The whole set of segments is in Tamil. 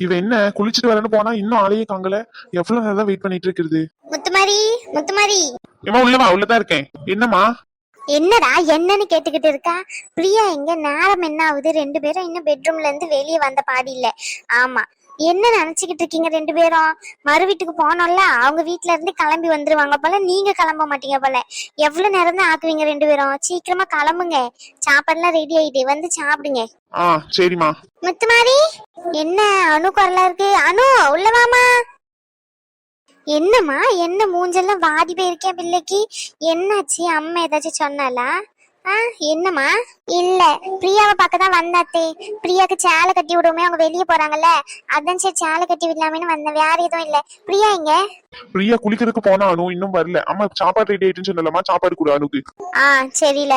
இவ என்ன குளிச்சுட்டு வரேன்னு போனா இன்னும் ஆளையே காங்கல. எவ்வளவு நேரம் வெயிட் பண்ணிட்டு இருக்குது? முத்துமாரி முத்துமாரி. ஏமா உள்ளவா உள்ளதான் இருக்கேன். என்னம்மா? என்னடா என்னன்னு கேட்டுக்கிட்டு இருக்கா? பிரியா எங்க நேரம் என்ன ஆகுது? ரெண்டு பேரும் இன்னும் பெட்ரூம்ல இருந்து வெளியே வந்த பாடி இல்ல. ஆமா என்ன நினைச்சுக்கிட்டு இருக்கீங்க ரெண்டு பேரும்? மறு வீட்டுக்கு போனோம்ல அவங்க வீட்ல இருந்து கிளம்பி வந்துருவாங்க போல நீங்க கிளம்ப மாட்டீங்க போல. எவ்வளவு நேரம் தான் ஆக்குவீங்க ரெண்டு பேரும்? சீக்கிரமா கிளம்புங்க. சாப்பாடுலாம் ரெடி ஆயிட்டு வந்து சாப்பிடுங்க. ஆ சரிம்மா. முத்துமாரி என்ன அணு குரலா இருக்கு? அணு உள்ள வாமா என்னம்மா என்ன மூஞ்செல்லாம் வாடி போயிருக்கேன் பிள்ளைக்கு? என்னாச்சு? அம்மா ஏதாச்சும் சொன்னாலா ஆ என்னம்மா? இல்ல பிரியாவை பார்க்க தான் வந்தாத்தே. பிரியாக்கு சேலை கட்டி விடுவோமே அவங்க வெளியே போறாங்கல்ல. அதான் சரி சேலை கட்டி விடலாமேன்னு வந்தேன். வேற எதுவும் இல்ல. பிரியா எங்க? பிரியா குளிக்கிறதுக்கு போனா அனு இன்னும் வரல. அம்மா சாப்பாடு ரெடி ஆயிட்டுன்னு சொன்னலம்மா சாப்பாடு கொடு அனுக்கு. ஆ சரில.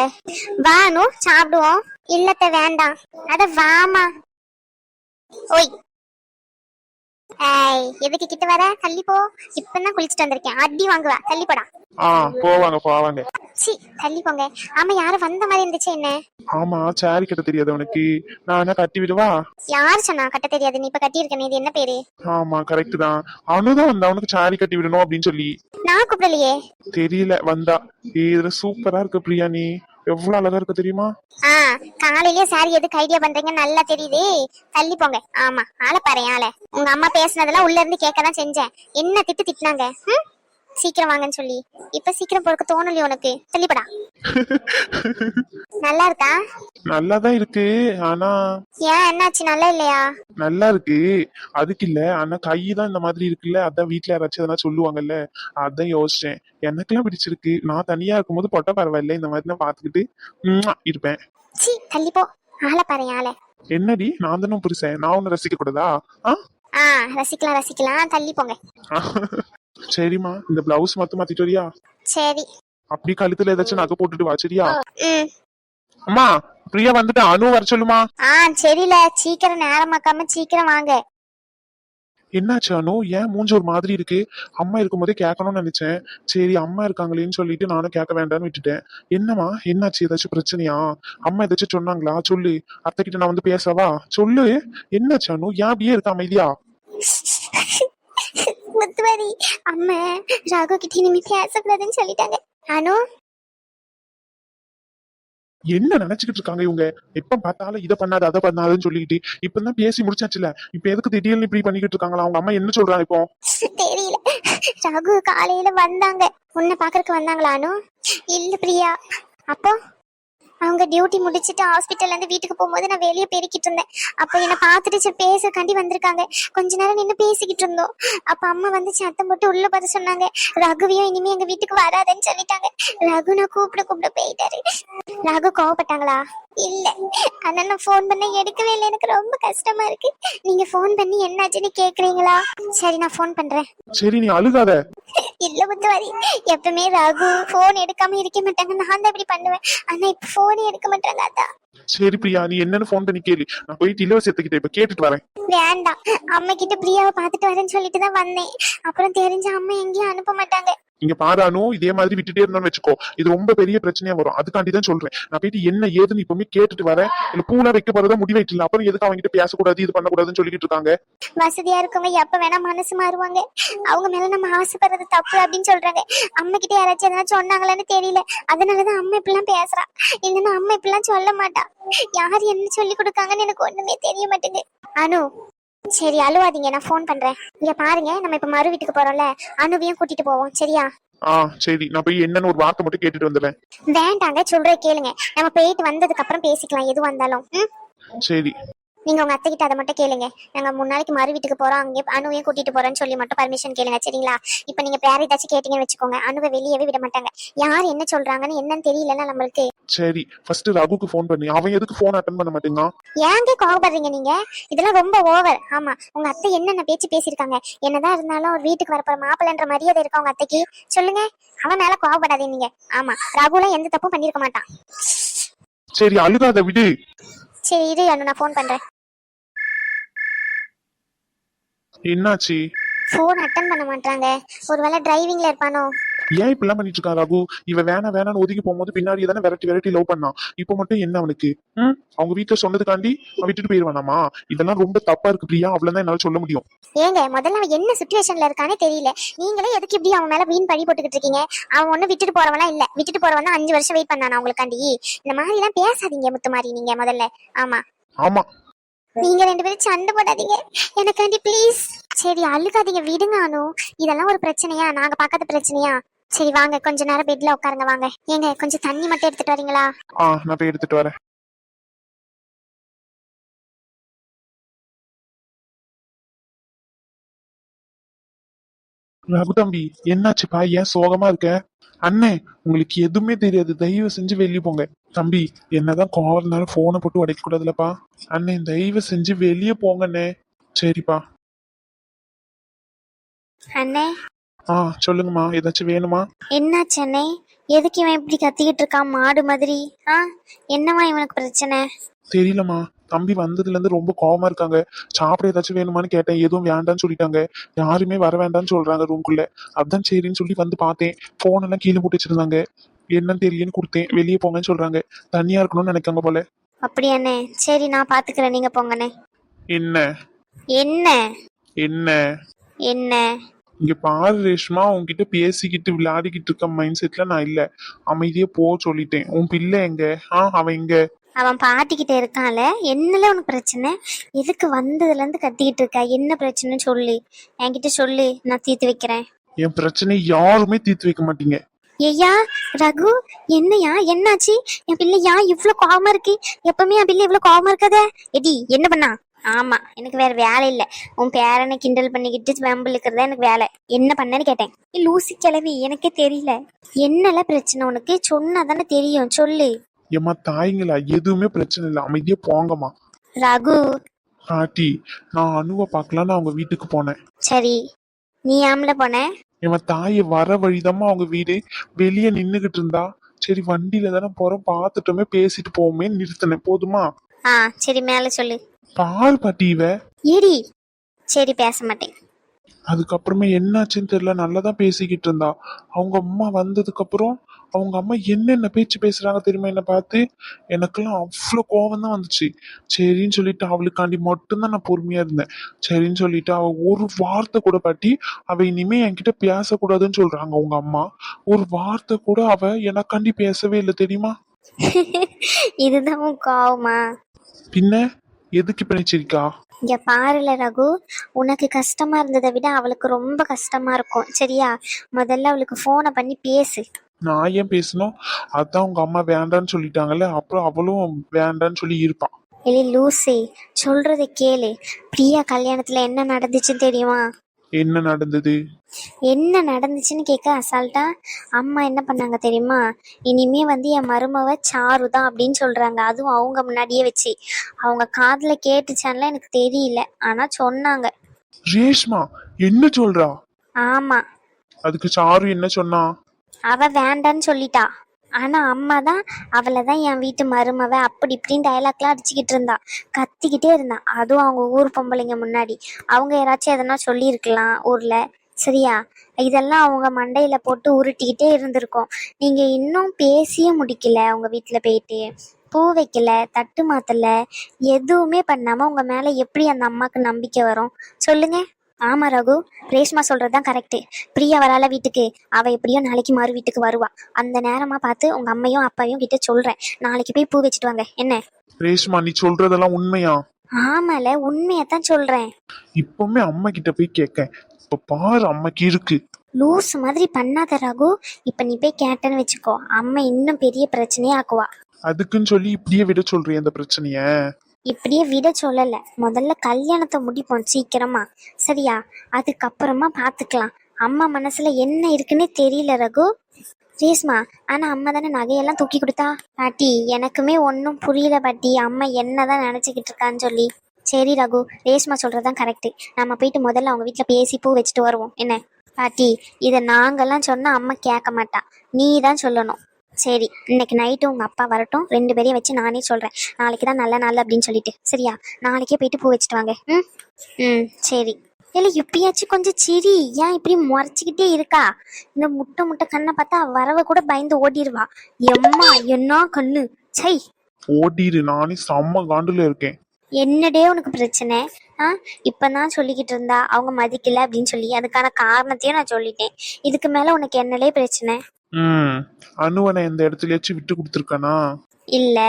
வா அனு சாப்பிடுவோம். இல்லத்த வேண்டாம். அட வாமா ஓய் எதுக்கு கிட்ட வர? தள்ளி போ. இப்பதான் குளிச்சுட்டு வந்திருக்கேன். அடி வாங்குவா. தள்ளி போடா. ஆ போவாங்க போவாங்க. சி தள்ளி போங்க. ஆமா யாரும் வந்த மாதிரி இருந்துச்சு என்ன? ஆமா சாரி கட்ட தெரியாது உனக்கு. நான் என்ன கட்டி விடுவா? யார் சொன்னா கட்ட தெரியாது? நீ இப்ப கட்டியிருக்கனே இது என்ன பேரு? ஆமா கரெக்ட் தான். அனுதான் வந்தா உனக்கு சாரி கட்டி விடணும் அப்படின்னு சொல்லி. நான் கூப்பிடலையே. தெரியல வந்தா. ஏய், இதுல சூப்பரா இருக்கு பிரியா நீ. எவ்வளவு அழகா இருக்கு தெரியுமா? ஆ காலையிலேயே சாரி எதுக்கு ஐடியா பண்றீங்க நல்லா தெரியுது. தள்ளி போங்க. ஆமா ஆளை பாரு ஆளை. உங்க அம்மா பேசுனதெல்லாம் உள்ள இருந்து கேட்க தான் செஞ்சேன். என்ன திட்டு திட்டினாங்க? ம்? சீக்கிரம் வாங்கன்னு சொல்லி. இப்ப சீக்கிரம் பொறுக்க தோணலையே உனக்கு. தள்ளிப்படா நல்லா இருக்கா? நல்லாதான் இருக்கு. ஆனா ஏன்? என்னாச்சு? நல்லா இல்லையா? நல்லா இருக்கு. அதுக்கு இல்ல. ஆனா கை தான் இந்த மாதிரி இருக்குல்ல. அதான் வீட்ல யாராச்சும் எதனா சொல்லுவாங்கல்ல. அதான் யோசிச்சேன். எனக்கெல்லாம் பிடிச்சிருக்கு. நான் தனியா இருக்கும்போது பொட்ட பரவாயில்ல. இந்த மாதிரி நான் பாத்துக்கிட்டு உம்மா இருப்பேன். சீ தள்ளி போ. ஆளை பாரு ஆளை. என்னடி? நான் தானே புருஷன். நான் ஒன்னு ரசிக்க கூடாதா ஆ? ஆ ரசிக்கலாம் ரசிக்கலாம். தள்ளி போங்க. சரிம்மா இந்த பிளவுஸ் மட்டும் மாத்திட்டு வரியா? சரி. அப்படி கழுத்துல ஏதாச்சும் நகை போட்டுட்டு வா சரியா? ம். அம்மா பிரியா வந்துட்டு அனு வர சொல்லுமா? ஆ சரில. சீக்கிரம் நேரமாக்காம சீக்கிரம் வாங்க. என்னாச்சு அனு? ஏன் மூஞ்சி ஒரு மாதிரி இருக்கு? அம்மா இருக்கும்போதே கேட்கணும்னு நினைச்சேன். சரி அம்மா இருக்காங்களேன்னு சொல்லிட்டு நானும் கேட்க வேண்டாம்னு விட்டுட்டேன். என்னம்மா என்னாச்சு? ஏதாச்சும் பிரச்சனையா? அம்மா ஏதாச்சும் சொன்னாங்களா? சொல்லு. அத்தை கிட்ட நான் வந்து பேசவா? சொல்லு. என்னாச்சு அனு? ஏன் அப்படியே இருக்க அமைதியா? முத்துவரி. அம்மா ராகு கிட்ட இனிமே பேசக்கூடாதுன்னு சொல்லிட்டாங்க. அனு? என்ன நினைச்சுக்கிட்டு இருக்காங்க இவங்க? எப்ப பார்த்தாலும் இதை பண்ணாத அதை பண்ணாதுன்னு சொல்லிட்டு. இப்பதான் பேசி முடிச்சாச்சுல. இப்ப எதுக்கு திடீர்னு இப்படி பண்ணிக்கிட்டு இருக்காங்களா? அவங்க அம்மா என்ன சொல்றாங்க இப்போ? தெரியல. ரகு காலையில வந்தாங்க. உன்னை பாக்குறதுக்கு வந்தாங்களா அனு? இல்ல பிரியா. அப்போ? அவங்க டியூட்டி முடிச்சுட்டு ஹாஸ்பிட்டல்லேருந்து வீட்டுக்கு போகும்போது நான் வெளியே பெருக்கிட்டு இருந்தேன். அப்போ என்னை பார்த்துட்டு சரி பேசக்காண்டி வந்திருக்காங்க. கொஞ்ச நேரம் நின்று பேசிக்கிட்டு இருந்தோம். அப்போ அம்மா வந்து சத்தம் போட்டு உள்ள பார்த்து சொன்னாங்க ரகுவையும் இனிமே எங்கள் வீட்டுக்கு வராதுன்னு சொல்லிட்டாங்க. ரகு நான் கூப்பிட கூப்பிட போயிட்டாரு. ரகு கோவப்பட்டாங்களா? இல்ல. ஆனா நான் ஃபோன் பண்ண எடுக்கவே இல்லை. எனக்கு ரொம்ப கஷ்டமா இருக்கு. நீங்க ஃபோன் பண்ணி என்னாச்சுன்னு கேக்குறீங்களா? சரி நான் ஃபோன் பண்றேன். சரி நீ அழுகாத. இல்ல முத்துவாரி எப்பவுமே ராகு போன் எடுக்காம இருக்க மாட்டாங்க. நான் தான் இப்படி பண்ணுவேன். ஆனா இப்ப போனே எடுக்க மாட்டாங்க அதான் சரி பிரியா நீ என்னன்னு போன் பண்ணி கேளு. நான் போயிட்டு இலவசத்துக்கிட்ட இப்ப கேட்டுட்டு வரேன். வேண்டாம். அம்மா கிட்ட பிரியாவை பார்த்துட்டு வரேன்னு சொல்லிட்டு தான் வந்தேன். அப்புறம் தெரிஞ்ச அம்மா எங்கேயும் அனுப்ப மாட்டாங்க. இங்க பாரானு இதே மாதிரி விட்டுட்டே இருந்தோம்னு வச்சுக்கோ. இது ரொம்ப பெரிய பிரச்சனையா வரும். அதுக்காண்டி தான் சொல்றேன். நான் போயிட்டு என்ன ஏதுன்னு இப்பவுமே கேட்டுட்டு வரேன். இல்ல பூலா வைக்க போறதா முடிவாயிட்டு அப்புறம் எதுக்கு அவங்க கிட்ட பேசக்கூடாது இது பண்ணக்கூடாதுன்னு சொல்லிட்டு இருக்காங்க? வசதியா இருக்கவங்க எப்ப வேணா மனசு மாறுவாங்க. அவங்க மேல நம்ம ஆசைப்படுறது தப்பு அப்படின்னு சொல்றாங்க. அம்மா கிட்ட யாராச்சும் எதனா சொன்னாங்களான்னு தெரியல. அதனாலதான் அம்மா இப்படிலாம் பேசுறா. இல்லைன்னா அம்மா இப்படிலாம் சொல்ல மாட்டா. யார் என்ன சொல்லி கொடுக்காங்கன்னு எனக்கு ஒண்ணுமே தெரிய மாட்டேங்குது. அனு சரி அழுவாதீங்க நான் ஃபோன் பண்றேன். இங்க பாருங்க நம்ம இப்ப மறு வீட்டுக்கு போறோம்ல. அனுவையும் கூட்டிட்டு போவோம் சரியா? ஆ சரி நான் போய் என்னன்னு ஒரு வார்த்தை மட்டும் கேட்டுட்டு வந்துடுறேன். வேண்டாங்க சொல்ற கேளுங்க. நம்ம போயிட்டு வந்ததுக்கு அப்புறம் பேசிக்கலாம் எது வந்தாலும். ம்? சரி. நீங்க உங்க அத்தை கிட்ட அதை மட்டும் கேளுங்க. நாங்க மூணு நாளைக்கு மறு வீட்டுக்கு போறோம் அங்கே அணுவையும் கூட்டிட்டு போறோம்னு சொல்லி மட்டும் பர்மிஷன் கேளுங்க சரிங்களா? இப்ப நீங்க வேற ஏதாச்சும் கேட்டீங்கன்னு வச்சுக்கோங்க. அணுவை வெளியவே விட மாட்டாங்க. யார் என்ன சொல்றாங்கன்னு என்னன்னு தெரியலன்னா நம்மளுக்கு சரி ஃபர்ஸ்ட் ரகுக்கு ஃபோன் பண்ணி. அவன் எதுக்கு ஃபோன் அட்டன் பண்ண மாட்டேங்கான் ஏங்க கோவப்படுறீங்க நீங்க? இதெல்லாம் ரொம்ப ஓவர் ஆமா உங்க அத்தை என்னென்ன பேச்சு பேசியிருக்காங்க? என்னதான் இருந்தாலும் ஒரு வீட்டுக்கு வரப்போற மாப்பிள்ளன்ற மரியாதை இருக்கா உங்க அத்தைக்கு? சொல்லுங்க. அவன் மேல கோவப்படாதீங்க நீங்க. ஆமா ரகுலாம் எந்த தப்பும் பண்ணிருக்க மாட்டான். சரி அழுகாத விடு. சரி இரு அனு நான் ஃபோன் பண்றேன். என்னாச்சு? ஃபோன் அட்டன் பண்ண மாட்டாங்க ஒருவேளை டிரைவிங்ல இருப்பானோ? ஏன் இப்படிலாம் பண்ணிட்டு இருக்கா ரகு? இவ வேணா வேணான்னு ஒதுங்கி போகும்போது பின்னாடி தானே விரட்டி விரட்டி லவ் பண்ணான் இப்போ மட்டும் என்ன அவனுக்கு? ம்? அவங்க வீட்டுல சொன்னதுக்காண்டி விட்டுட்டு போயிருவானாமா? இதெல்லாம் ரொம்ப தப்பா இருக்கு பிரியா. அவ்வளவுதான் என்னால சொல்ல முடியும். ஏங்க முதல்ல அவன் என்ன சுச்சுவேஷன்ல இருக்கானே தெரியல. நீங்களே எதுக்கு இப்படி அவன் மேல வீண் பழி போட்டுக்கிட்டு இருக்கீங்க? அவன் ஒண்ணு விட்டுட்டு போறவனா இல்ல. விட்டுட்டு போறவன் தான் அஞ்சு வருஷம் வெயிட் பண்ணானா உங்களுக்காண்டி இந்த மாதிரி எல்லாம் பேசாதீங்க முத்துமாரி நீங்க முதல்ல. ஆமா. ஆமா. நீங்க ரெண்டு பேரும் சண்டை போடாதீங்க. எனக்காண்டி ப்ளீஸ் சரி அழுகாதீங்க. விடுங்க அனு. இதெல்லாம் ஒரு பிரச்சனையா? நாங்க பார்க்காத பிரச்சனையா? சரி வாங்க. கொஞ்ச நேரம் பெட்ல உட்காருங்க வாங்க. ஏங்க கொஞ்சம் தண்ணி மட்டும் எடுத்துட்டு வரீங்களா? ஆ நான் போய் எடுத்துட்டு வரேன். ரகு தம்பி என்னாச்சுப்பா? ஏன் சோகமா இருக்க? அண்ணே உங்களுக்கு எதுவுமே தெரியாது. தயவு செஞ்சு வெளியே போங்க. தம்பி என்னதான் கோவம் இருந்தாலும் போனை போட்டு உடைக்க கூடாதுலப்பா அண்ணே தயவு செஞ்சு வெளியே போங்கண்ணே. சரிப்பா. அண்ணே ஆ சொல்லுங்கம்மா. ஏதாச்சும் வேணுமா? என்னாச்சு அண்ணே எதுக்கு இவன் இப்படி கத்திக்கிட்டு இருக்கான்? மாடு மாதிரி. ஆ என்னவா இவனுக்கு பிரச்சனை? தெரியலம்மா. தம்பி வந்ததுல இருந்து ரொம்ப கோவமா இருக்காங்க. சாப்பிட ஏதாச்சும் வேணுமான்னு கேட்டேன். எதுவும் வேண்டாம்னு சொல்லிட்டாங்க. யாருமே வர வேண்டாம்னு சொல்றாங்க ரூம்குள்ள அதான் சரின்னு சொல்லி வந்து பார்த்தேன். போன் எல்லாம் கீழே போட்டு வச்சிருந்தாங்க. என்னன்னு தெரியலன்னு கொடுத்தேன். வெளியே போங்கன்னு சொல்றாங்க. தனியா இருக்கணும்னு நினைக்காங்க போல. அப்படியா அண்ணே சரி நான் பாத்துக்கிறேன். நீங்க போங்கண்ணே. என்ன? என்ன? என்ன? என்ன? இங்க பாரு ரேஷ்மா உன்கிட்ட பேசிக்கிட்டு விளையாடிக்கிட்டு இருக்க மைண்ட் செட்ல நான் இல்ல. அமைதியா போ சொல்லிட்டேன். உன் பிள்ளை எங்க? ஆ அவன் எங்க? அவன் பாட்டிக்கிட்ட இருக்கான்ல என்னல உனக்கு பிரச்சனை? எதுக்கு வந்ததுல இருந்து கத்திக்கிட்டு இருக்க? என்ன பிரச்சனைன்னு சொல்லு. என்கிட்ட சொல்லு நான் தீர்த்து வைக்கிறேன். என் பிரச்சனை யாருமே தீர்த்து வைக்க மாட்டீங்க. ஐயா ரகு என்னையா என்னாச்சு? என் பிள்ளை ஏன் இவ்ளோ கோவமா இருக்கு? எப்பவுமே என் பிள்ளை இவ்ளோ கோவமா இருக்காதே? எடி என்ன பண்ணா? ஆமா. எனக்கு வேற வேலை இல்ல. உன் பேரனை கிண்டல் பண்ணிக்கிட்டு வெம்பல் இருக்கிறதா எனக்கு வேலை. என்ன பண்ணேன்னு கேட்டேன். லூசி கிளவி எனக்கே தெரியல. என்னல பிரச்சனை உனக்கு? சொன்னா தானே தெரியும். சொல்லு. ஏம்மா தாய்ங்களா எதுவுமே பிரச்சனை இல்லை. அமைதியா போங்கம்மா. ரகு. பாட்டி நான் அணுவை பார்க்கலான்னு அவங்க வீட்டுக்கு போனேன். சரி. நீ ஆம்பளை போன? இவன் தாயை வர வழிதாம்மா அவங்க வீடு. வெளியே நின்னுகிட்டு இருந்தா. சரி வண்டியில தானே போறோம். பார்த்துட்டோமே பேசிட்டு போவோமே நிறுத்தினேன். போதுமா? ஆ சரி மேல சொல்லு. பால் பாட்டி இவ? ஏடி சரி பேச மாட்டேன். அதுக்கப்புறமே என்னாச்சுன்னு தெரியல நல்லா தான் பேசிக்கிட்டு இருந்தா. அவங்க அம்மா வந்ததுக்கு அப்புறம் அவங்க அம்மா என்னென்ன பேச்சு பேசுறாங்க தெரியுமா என்ன பார்த்து? எனக்கெல்லாம் அவ்வளோ கோவம் தான் வந்துச்சு. சரின்னு சொல்லிட்டு அவளுக்காண்டி மட்டும்தான் நான் பொறுமையா இருந்தேன். சரின்னு சொல்லிட்டு அவ ஒரு வார்த்தை கூட பாட்டி அவ இனிமே என்கிட்ட பேசக்கூடாதுன்னு சொல்றாங்க அவங்க அம்மா. ஒரு வார்த்தை கூட அவ எனக்காண்டி பேசவே இல்லை தெரியுமா? இதுதான் கோவமா? பின்ன எதுக்கு பிணைச்சிருக்கா இங்க பாருல ரகு உனக்கு கஷ்டமா இருந்ததை விட அவளுக்கு ரொம்ப கஷ்டமா இருக்கும். சரியா? முதல்ல அவளுக்கு போனை பண்ணி பேசு. நான் ஏன் பேசணும்? அதான் உங்க அம்மா வேண்டான்னு சொல்லிட்டாங்கல்ல அப்புறம் அவளும் வேண்டான்னு சொல்லி இருப்பான் இல்லை லூசி சொல்றதை கேளு. பிரியா கல்யாணத்துல என்ன நடந்துச்சுன்னு தெரியுமா? என்ன நடந்தது? என்ன நடந்துச்சுன்னு கேட்க அசால்ட்டா? அம்மா என்ன பண்ணாங்க தெரியுமா? இனிமே வந்து என் மருமவ சாரு தான் அப்படின்னு சொல்றாங்க. அதுவும் அவங்க முன்னாடியே வச்சு. அவங்க காதுல கேட்டுச்சான்ல எனக்கு தெரியல. ஆனா சொன்னாங்க. ரேஷ்மா என்ன சொல்றா? ஆமா. அதுக்கு சாரு என்ன சொன்னா? அவ வேண்டான்னு சொல்லிட்டா. ஆனால் அம்மா தான் அவளை தான் என் வீட்டு மருமவ அப்படி இப்படின்னு டயலாக்லாம் அடிச்சுக்கிட்டு இருந்தா. கத்திக்கிட்டே இருந்தான் அதுவும் அவங்க ஊர் பொம்பளைங்க முன்னாடி. அவங்க யாராச்சும் எதனா சொல்லியிருக்கலாம் ஊரில். சரியா? இதெல்லாம் அவங்க மண்டையில் போட்டு உருட்டிக்கிட்டே இருந்திருக்கும். நீங்கள் இன்னும் பேசியே முடிக்கல அவங்க வீட்டில் போயிட்டு. பூ வைக்கல தட்டு மாத்தலை எதுவுமே பண்ணாமல் உங்கள் மேலே எப்படி அந்த அம்மாவுக்கு நம்பிக்கை வரும்? சொல்லுங்கள் ஆமா ரகு ரேஷ்மா சொல்றதுதான் கரெக்ட் பிரியா வரால வீட்டுக்கு. அவ எப்படியோ நாளைக்கு மறு வீட்டுக்கு வருவா. அந்த நேரமா பார்த்து உங்க அம்மையும் அப்பாவையும் கிட்ட சொல்றேன். நாளைக்கு போய் பூ வச்சுட்டு வாங்க. என்ன? ரேஷ்மா நீ சொல்றதெல்லாம் உண்மையா? ஆமால உண்மையத்தான் சொல்றேன். இப்பவுமே அம்மா கிட்ட போய் கேட்க இப்ப பாரு அம்மாக்கு இருக்கு. லூஸ் மாதிரி பண்ணாத ரகு. இப்ப நீ போய் கேட்டேன்னு வச்சுக்கோ. அம்மா இன்னும் பெரிய பிரச்சனையே ஆக்குவா. அதுக்குன்னு சொல்லி இப்படியே விட சொல்றிய அந்த பிரச்சனைய? இப்படியே விட சொல்லலை. முதல்ல கல்யாணத்தை முடிப்போம் சீக்கிரமா. சரியா? அதுக்கப்புறமா பார்த்துக்கலாம் அம்மா மனசுல என்ன இருக்குன்னு தெரியல ரகு. ரேஸ்மா ஆனா அம்மா தானே நகையெல்லாம் தூக்கி கொடுத்தா? பாட்டி எனக்குமே ஒன்றும் புரியல பாட்டி. அம்மா என்னதான் நினைச்சுக்கிட்டு இருக்கான்னு சொல்லி. சரி ரகு. ரேஷ்மா சொல்றதுதான் கரெக்ட் நம்ம போயிட்டு முதல்ல அவங்க வீட்டில் பேசி பூ வச்சுட்டு வருவோம். என்ன? பாட்டி இதை நாங்கெல்லாம் சொன்னா அம்மா கேட்க மாட்டா. நீ தான் சொல்லணும். சரி இன்னைக்கு நைட்டு உங்க அப்பா வரட்டும். ரெண்டு பேரையும் வச்சு நானே சொல்றேன். நாளைக்கு தான் நல்ல நாள் அப்படின்னு சொல்லிட்டு. சரியா? நாளைக்கே போயிட்டு பூ வச்சுட்டு வாங்க. ம்? ம் சரி. இல்ல இப்பயாச்சும் கொஞ்சம் சிரி. ஏன் இப்படி முறைச்சிக்கிட்டே இருக்கா? இந்த முட்டை முட்டை கண்ணை பார்த்தா வரவ கூட பயந்து ஓடிடுவா எம்மா என்ன கண்ணு? சை ஓடிரு நானே செம்ம காண்டுல இருக்கேன். என்னடே உனக்கு பிரச்சனை? ஆ? இப்பதான் சொல்லிக்கிட்டு இருந்தா. அவங்க மதிக்கல அப்படின்னு சொல்லி. அதுக்கான காரணத்தையும் நான் சொல்லிட்டேன். இதுக்கு மேல உனக்கு என்னலே பிரச்சனை? ம். அனுவனை எந்த இடத்துலயாச்சும் விட்டு கொடுத்துருக்கானா? இல்ல.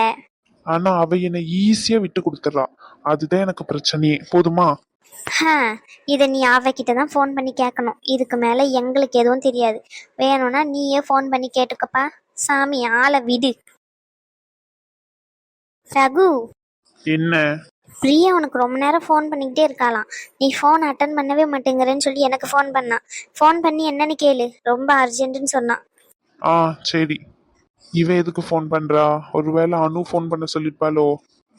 ஆனா அவ என்னை ஈஸியா விட்டு கொடுத்துட்றா அதுதான் எனக்கு பிரச்சனையே. போதுமா? ஹ, இதை நீ அவகிட்ட தான் ஃபோன் பண்ணி கேட்கணும் இதுக்கு மேல எங்களுக்கு எதுவும் தெரியாது. வேணும்னா நீயே ஃபோன் பண்ணி கேட்டுக்கப்பா. சாமி ஆளை விடு. ரகு. என்ன? பிரியா உனக்கு ரொம்ப நேரம் ஃபோன் பண்ணிக்கிட்டே இருக்காளாம். நீ ஃபோன் அட்டன் பண்ணவே மாட்டேங்கிறேன்னு சொல்லி எனக்கு ஃபோன் பண்ணான் ஃபோன் பண்ணி என்னன்னு கேளு. ரொம்ப அர்ஜென்ட்டுன்னு சொன்னான் ஆ சரி. இவ எதுக்கு ஃபோன் பண்றா? ஒருவேளை அனு ஃபோன் பண்ண சொல்லிருப்பாளோ?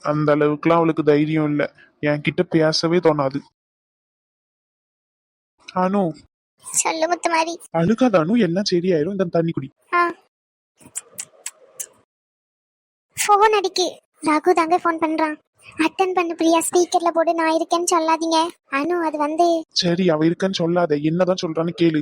அந்த அளவுக்குலாம் அவளுக்கு தைரியம் இல்ல. என்கிட்ட பேசவே தோணாது. அனு. சொல்லு முத்து மாதிரி அழுகாத அனு எல்லாம் சரியாயிரும். இந்த தண்ணி குடி. ஃபோன் அடிக்கு. ரகு தாங்க ஃபோன் பண்றான். அட்டன் பண்ணு பிரியா. ஸ்பீக்கர்ல போட்டு நான் இருக்கேன்னு சொல்லாதீங்க. அனு அது வந்து சரி அவ இருக்கன்னு சொல்லாத. என்னதான் சொல்றான்னு கேளு.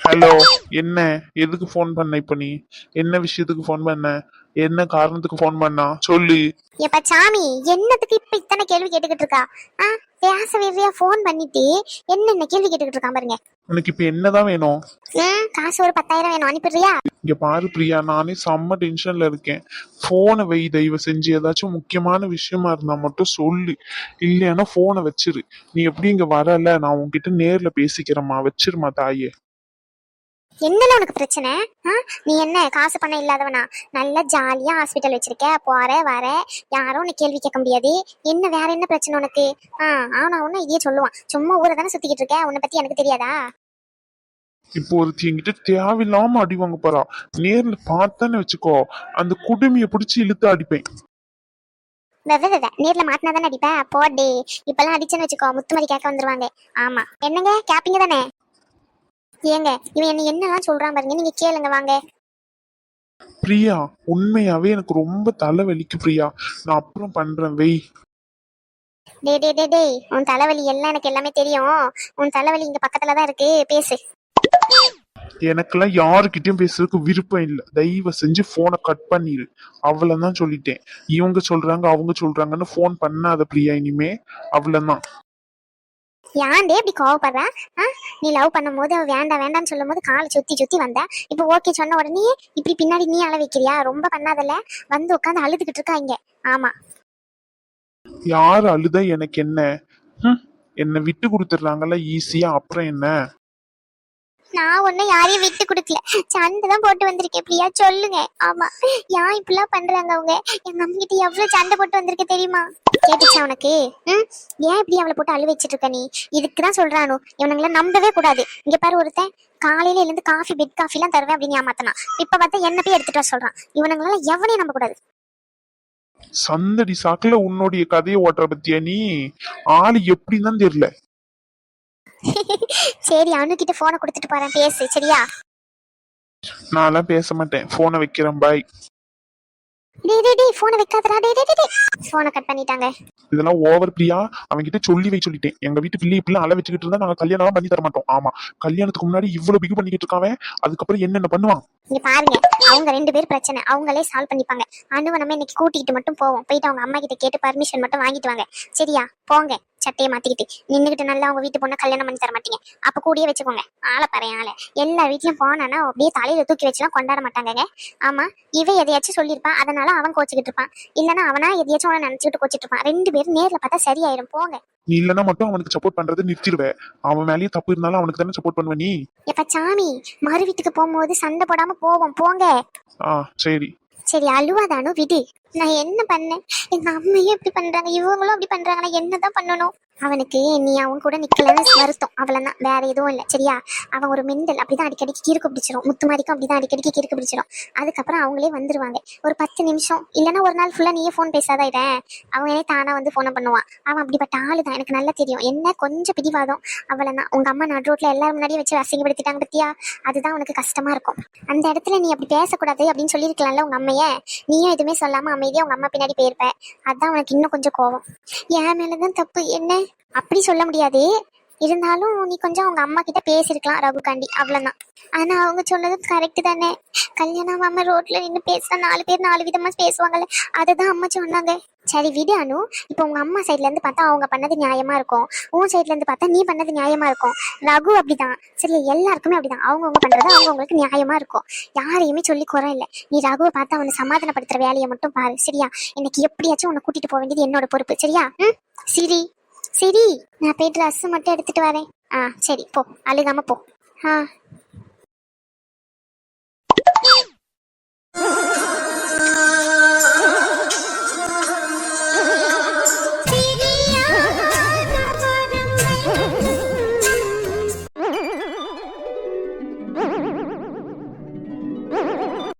ஹலோ என்ன? எதுக்கு ஃபோன் பண்ண இப்ப நீ? என்ன விஷயத்துக்கு ஃபோன் பண்ண? என்ன காரணத்துக்கு ஃபோன் பண்ணா? சொல்லு. எப்ப சாமி என்னத்துக்கு இப்ப இத்தனை கேள்வி கேட்டுக்கிட்டு இருக்கா? ஆ பேச வேறையா ஃபோன் பண்ணிட்டு என்னென்ன கேள்வி கேட்டுக்கிட்டு இருக்கான் பாருங்க. உனக்கு இப்ப என்னதான் வேணும்? ம் காசு ஒரு பத்தாயிரம் வேணும். அனுப்பிடுறியா? இங்க பாரு பிரியா நானே செம்ம டென்ஷன்ல இருக்கேன். போனை வை தயவு செஞ்சு ஏதாச்சும் முக்கியமான விஷயமா இருந்தா மட்டும் சொல்லு. இல்லைன்னா போனை வச்சிரு. நீ எப்படி இங்க வரல? நான் உன்கிட்ட நேர்ல பேசிக்கிறேம்மா. வச்சிருமா தாயே. என்னல உனக்கு பிரச்சனை? நீ என்ன காசு பணம் இல்லாதவனா? நல்லா ஜாலியா ஹாஸ்பிட்டல் வச்சிருக்க போற வர. யாரும் உன்னை கேள்வி கேட்க முடியாது. என்ன வேற என்ன பிரச்சனை உனக்கு? ஆ அவனா ஒன்னும் இதையே சொல்லுவான். சும்மா ஊரை தானே சுத்திக்கிட்டு இருக்க? உன்னை பத்தி எனக்கு தெரியாதா? இப்போ ஒருத்தி என்கிட்ட தேவையில்லாம அடி வாங்க போறா. நேர்ல பார்த்தான்னு வச்சுக்கோ. அந்த குடுமிய பிடிச்சி இழுத்து அடிப்பேன். வெவ வெவ நேர்ல மாட்டினா தானே அடிப்ப? போடே. இப்பெல்லாம் அடிச்சேன்னு வச்சுக்கோ. முத்துமதி கேட்க வந்துருவாங்க. ஆமா. என்னங்க? கேப்பீங்க தானே? ஏங்க இவன் என்ன என்னலாம் சொல்றான் பாருங்க நீங்க கேளுங்க வாங்க. பிரியா உண்மையாவே எனக்கு ரொம்ப தலை வலிக்கு பிரியா. நான் அப்புறம் பண்றேன் வெய் டே டே டே டேய் உன் தலைவலி எல்லாம் எனக்கு எல்லாமே தெரியும். உன் தலைவலி இங்க பக்கத்துல தான் இருக்கு பேசு. எனக்கெல்லாம் யாருக்கிட்டயும் பேசுறதுக்கு விருப்பம் இல்லை. தயவு செஞ்சு போனை கட் பண்ணிரு. அவ்வளவுதான் சொல்லிட்டேன். இவங்க சொல்றாங்க அவங்க சொல்றாங்கன்னு ஃபோன் பண்ணாத பிரியா இனிமே. அவ்வளவுதான். ஏன்டே இப்படி கோவப்படுற? ஆ? நீ லவ் பண்ணும்போது அவ வேண்டாம் வேண்டாம்னு சொல்லும் போது காலை சுத்தி சுத்தி வந்த. இப்போ ஓகே சொன்ன உடனே இப்படி பின்னாடி நீ அழ வைக்கிறியா? ரொம்ப பண்ணாதல்ல. வந்து உட்காந்து அழுதுகிட்டு இருக்கா இங்க. ஆமா. யார் அழுத எனக்கு என்ன? ஹம், என்னை விட்டு கொடுத்துட்றாங்கல்ல ஈஸியா அப்புறம் என்ன? நான் ஒன்னும் யாரையும் விட்டு கொடுக்கல. சண்டை தான் போட்டு வந்திருக்கேன். பிரியா சொல்லுங்க. ஆமா. ஏன் இப்படிலாம் பண்றாங்க அவங்க? எங்க அம்மா கிட்ட எவ்வளவு சண்டை போட்டு வந்திருக்க தெரியுமா? கேட்டுச்சா உனக்கு? ம்? ஏன் இப்படி அவளை போட்டு அழு வச்சிட்டு இருக்க நீ? இதுக்கு தான் சொல்றானு? இவனுங்களை நம்பவே கூடாது. இங்க பாரு ஒருத்தன் காலையில எழுந்து காஃபி பெட் காஃபி எல்லாம் தருவேன் அப்படின்னு ஏமாத்தனா இப்ப பார்த்தா என்ன போய் எடுத்துட்டு வர சொல்றான்? இவனுங்களால எவனையும் நம்ப கூடாது. சந்தடி சாக்குல உன்னுடைய கதையை ஓட்டுற பத்தியா நீ? ஆளு எப்படின்னு தான் தெரியல. சரி அனு கிட்ட போனை கொடுத்துட்டு போறேன். பேசு சரியா? நான்லாம் பேச மாட்டேன். போனை வைக்கிறேன் பாய் டேய் டேய் டேய் போனை வைக்காதடா. டேய் டேய் டேய் போனை கட் பண்ணிட்டாங்க. இதெல்லாம் ஓவர் பிரியா? அவன்கிட்ட சொல்லி வை சொல்லிட்டேன். எங்க வீட்டு பிள்ளை இப்படிலாம் அழ வச்சுக்கிட்டு இருந்தா நாங்க கல்யாணம் பண்ணி தர மாட்டோம். ஆமா கல்யாணத்துக்கு முன்னாடி இவ்வளவு பிகு பண்ணிக்கிட்டு இருக்காவன் அதுக்கப்புறம் என்னென்ன பண்ணுவான்? இங்க பாருங்க அவங்க ரெண்டு பேர் பிரச்சனை. அவங்களே சால்வ் பண்ணிப்பாங்க. அனுவை நம்ம இன்னைக்கு கூட்டிக்கிட்டு மட்டும் போவோம். போயிட்டு அவங்க அம்மா கிட்ட கேட்டு பர்மிஷன் மட்டும் வாங்கிட்டு வாங்க. சரியா? போங்க. சட்டையை மாத்திக்கிட்டு நின்னுகிட்டு நல்லா அவங்க வீட்டு பொண்ணை கல்யாணம் பண்ணி தர மாட்டீங்க. அப்ப கூடயே வச்சுக்கோங்க. ஆளை பாரு ஆளை. எல்லா வீட்லயும் போனானா அப்படியே தலையில தூக்கி வச்சுலாம் கொண்டாட மாட்டாங்கங்க. ஆமா இவ எதையாச்சும் சொல்லியிருப்பான் அதனால அவன் கோச்சிக்கிட்டு இருப்பான். இல்லனா அவனா எதையாச்சும் அவனை நினைச்சுட்டு கோச்சிட்டு இருப்பான். ரெண்டு பேரும் நேர்ல பார்த்தா சரியாயிரும். போங்க. நீ இல்லைன்னா மட்டும் அவனுக்கு சப்போர்ட் பண்றது நிறுத்திடுவேன் அவன் மேலேயே தப்பு இருந்தாலும் அவனுக்கு தானே சப்போர்ட் பண்ணுவ நீ? எப்ப சாமி மறு வீட்டுக்கு போகும்போது சண்டை போடாம போவோம். போங்க. ஆ சரி. சரி அழுவாதானோ விதி நான் என்ன பண்ணேன்? எங்க அம்மையும் இப்படி பண்றாங்க இவங்களும் அப்படி பண்றாங்க நான் என்னதான் பண்ணணும்? அவனுக்கு நீ அவன் கூட நிக்கலன்னு வருத்தம். அவ்வளோதான் வேற எதுவும் இல்லை. சரியா? அவன் ஒரு மெண்டல். அப்படிதான் அடிக்கடிக்கு கீறுக்கு பிடிச்சிடும் முத்து மாதிரிக்கும் அப்படிதான் அடிக்கடிக்கு கீறுக்கு பிடிச்சிரும் அதுக்கப்புறம் அவங்களே வந்துருவாங்க. ஒரு பத்து நிமிஷம். இல்லைன்னா ஒரு நாள் ஃபுல்லாக நீயே ஃபோன் பேசாத இட அவனே தானா வந்து ஃபோனை பண்ணுவான். அவன் அப்படிப்பட்ட ஆளு தான் எனக்கு நல்லா தெரியும். என்ன கொஞ்சம் பிடிவாதம். அவ்வளோதான் உங்க அம்மா நடு ரோட்ல எல்லாரும் முன்னாடியே வச்சு அசிங்கப்படுத்திட்டாங்க பத்தியா? அதுதான் உனக்கு கஷ்டமா இருக்கும். அந்த இடத்துல நீ அப்படி பேசக்கூடாது அப்படின்னு சொல்லியிருக்கலாம்ல உங்க அம்மையே. நீயும் எதுவுமே சொல்லாம அமைதியா உங்க அம்மா பின்னாடி போயிருப்ப. அதான் உனக்கு இன்னும் கொஞ்சம் கோவம். என் மேலதான் தப்பு. என்ன? அப்படி சொல்ல முடியாது. இருந்தாலும் நீ கொஞ்சம் அவங்க அம்மா கிட்ட பேசிருக்கலாம் ரகுகாண்டி. அவ்வளவுதான். ஆனா அவங்க சொன்னது கரெக்ட் தானே. கல்யாணம் ஆகாம ரோட்ல நின்று பேசினா நாலு பேர் நாலு விதமா பேசுவாங்கல்ல. அதுதான் அம்மா சொன்னாங்க. சரி விடு அனு. இப்போ உங்க அம்மா சைட்ல இருந்து பார்த்தா அவங்க பண்ணது நியாயமா இருக்கும். உன் சைட்ல இருந்து பார்த்தா நீ பண்ணது நியாயமா இருக்கும். ரகு அப்படிதான். சரி எல்லாருக்குமே அப்படிதான். அவங்கவுங்க பண்றது அவங்கவுங்களுக்கு நியாயமா இருக்கும். யாரையுமே சொல்லி குறை இல்லை. நீ ரகுவை பார்த்து அவனை சமாதானப்படுத்துற வேலையை மட்டும் பாரு. சரியா? எனக்கு எப்படியாச்சும் உன்னை கூட்டிட்டு போக வேண்டியது என்னோட பொறுப்பு. சரியா? ம்? சரி. சரி நான் போய் ட்ரெஸ் மட்டும் எடுத்துட்டு வரேன். ஆ சரி போ. அழுகாம போ. ஆ.